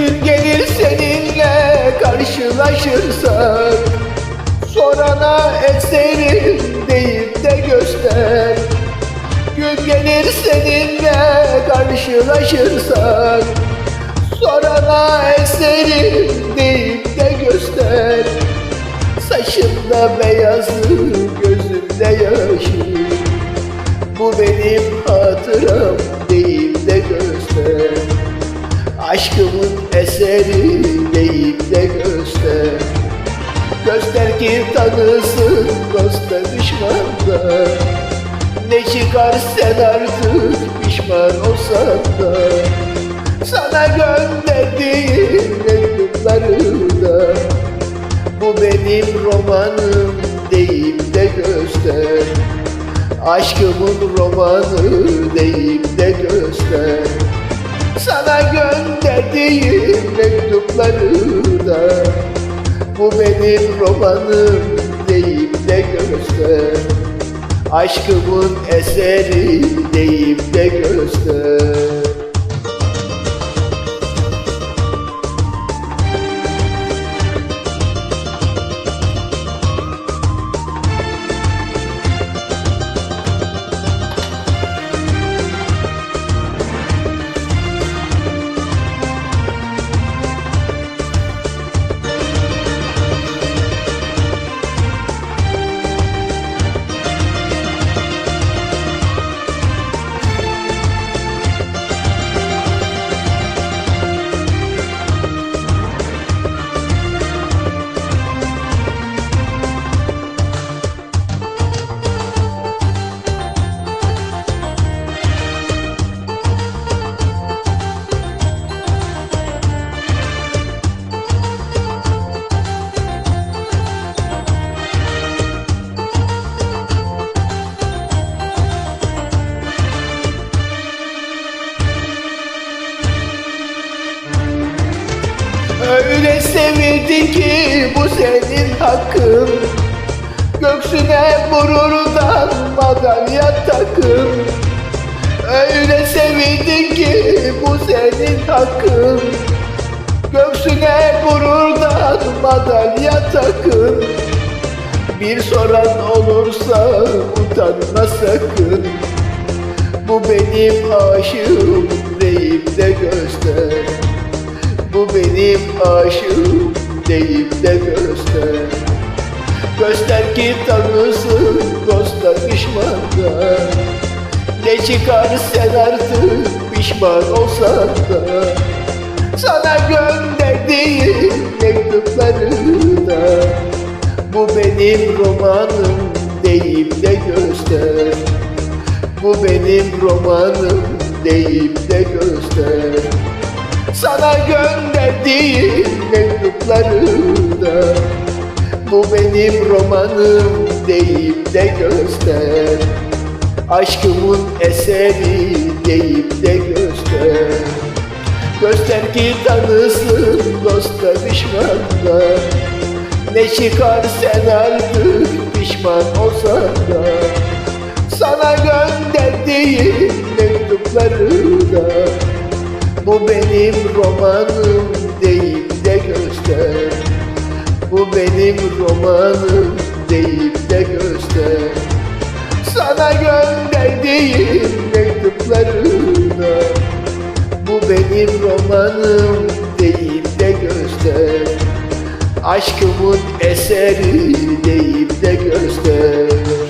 Gün gelir seninle karşılaşırsak. Sorana eserim deyip de göster. Gün gelir seninle karşılaşırsak. Sorana eserim deyip de göster. Saçımda beyazı, gözümde yaşı Bu benim hatıram eseri deyip de göster. Göster ki tanısın dosta düşmanda Ne çıkar sen artık pişman olsan da. Sana gönderdiğim mektupları da Bu benim romanım deyip de göster. Aşkımın romanı deyip de göster mektupları da Bu benim romanım deyip de göster. Aşkımın eseri deyip de göster sevildin ki bu senin hakkın. Göksüne vururdan madalya takın. Öyle sevildin ki bu senin hakkın. Göksüne vururdan madalya takın. Bir soran olursa utanma sakın. Bu benim aşığım deyip de göster. Bu benim aşığım deyip de göster. Göster ki tanısın dosta düşmanda Ne çıkar sen artık pişman olsan da. Sana gönderdiğim mektupları da Bu benim romanım deyip de göster. Bu benim romanım deyip de göster sana gönderdiğim mektupları da Bu benim romanım deyip de göster. Aşkımın eseri deyip de göster. Göster ki tanısın dosta düşmanda Ne çıkar sen artık pişman olsan da. Sana gönderdiğim mektupları da bu benim romanım deyip de göster. Bu benim romanım deyip de göster. Sana gönderdiğim mektuplarına Bu benim romanım deyip de göster. Aşkımın eseri deyip de göster